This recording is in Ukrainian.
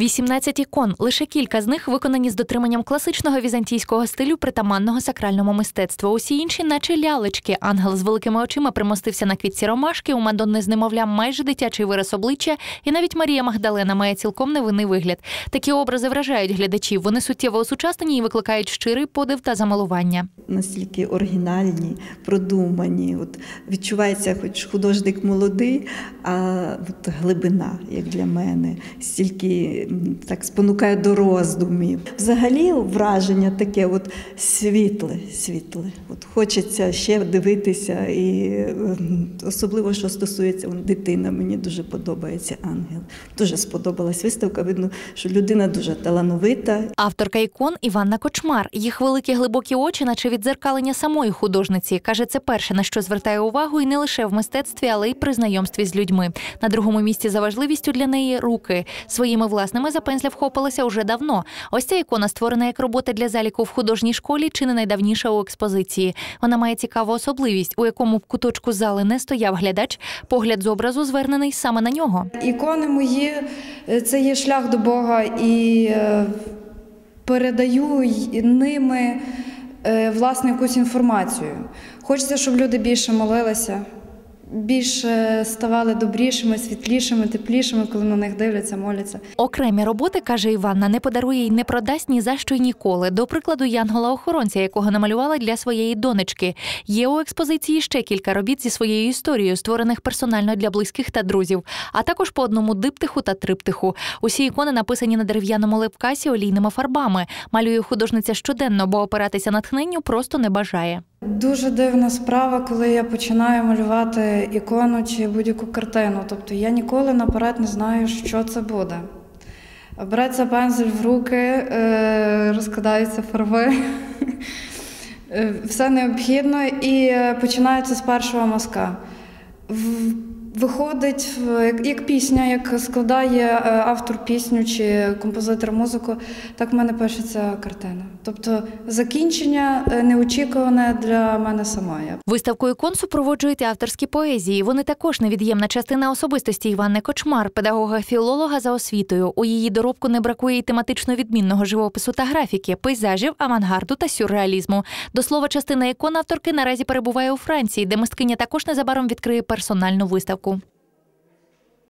18 ікон, лише кілька з них виконані з дотриманням класичного візантійського стилю притаманного сакральному мистецтву. Усі інші, наче лялечки. Ангел з великими очима примостився на квітці ромашки. У Мадонни з немовлям майже дитячий вираз обличчя, і навіть Марія Магдалена має цілком невинний вигляд. Такі образи вражають глядачів. Вони суттєво осучаснені і викликають щирий подив та замилування. настільки оригінальні, продумані. От відчувається, хоч художник молодий, а от глибина, як для мене, стільки так спонукає до роздумів. Взагалі враження таке от світле, світле. От хочеться ще дивитися, і ем, особливо, що стосується он, дитина, мені дуже подобається ангел. Дуже сподобалась виставка. Видно, що людина дуже талановита, Авторка ікон Іванна Кочмар. Їх великі глибокі очі, наче віддзеркалення самої художниці. Каже, це перше на що звертає увагу, і не лише в мистецтві, але й при знайомстві з людьми. На другому місці за важливістю для неї руки. Своїми власними за пензля вхопилася уже давно. Ось ця ікона створена як робота для заліку в художній школі, чи не найдавніша у експозиції. Вона має цікаву особливість, у якому б куточку зали не стояв глядач. Погляд з образу звернений саме на нього. Ікони мої е, це є шлях до Бога і е, передаю ними е, власне якусь інформацію. Хочеться, щоб люди більше молилися, більше ставали добрішими, світлішими, теплішими, коли на них дивляться, моляться. Окремі роботи, каже Іванна, не подарує й не продасть ні за що й ніколи. До прикладу, Янгола-охоронця, якого намалювала для своєї донечки. Є у експозиції ще кілька робіт зі своєю історією, створених персонально для близьких та друзів, а також по одному диптиху та триптиху. Усі ікони написані на дерев'яному лепкасі олійними фарбами. Малює художниця щоденно, бо опиратися натхненню просто не бажає. Дуже дивна справа, коли я починаю малювати ікону чи будь-яку картину. Тобто я ніколи наперед не знаю, що це буде. Береться пензель в руки, е, розкладаються фарби, е, все необхідно і е, починається з першого мазка. Виходить як, пісня, як складає е, автор пісню чи композитор музику, так в мене пишеться картина. Тобто закінчення е, неочікуване для мене самої. Виставку ікон супроводжують авторські поезії. Вони також невід'ємна частина особистості Іванни Кочмар, педагога-філолога за освітою. У її доробку не бракує й тематично відмінного живопису та графіки, пейзажів, авангарду та сюрреалізму. До слова, частина ікон авторки наразі перебуває у Франції, де мисткиня також незабаром відкриє персональну виставку. pouco.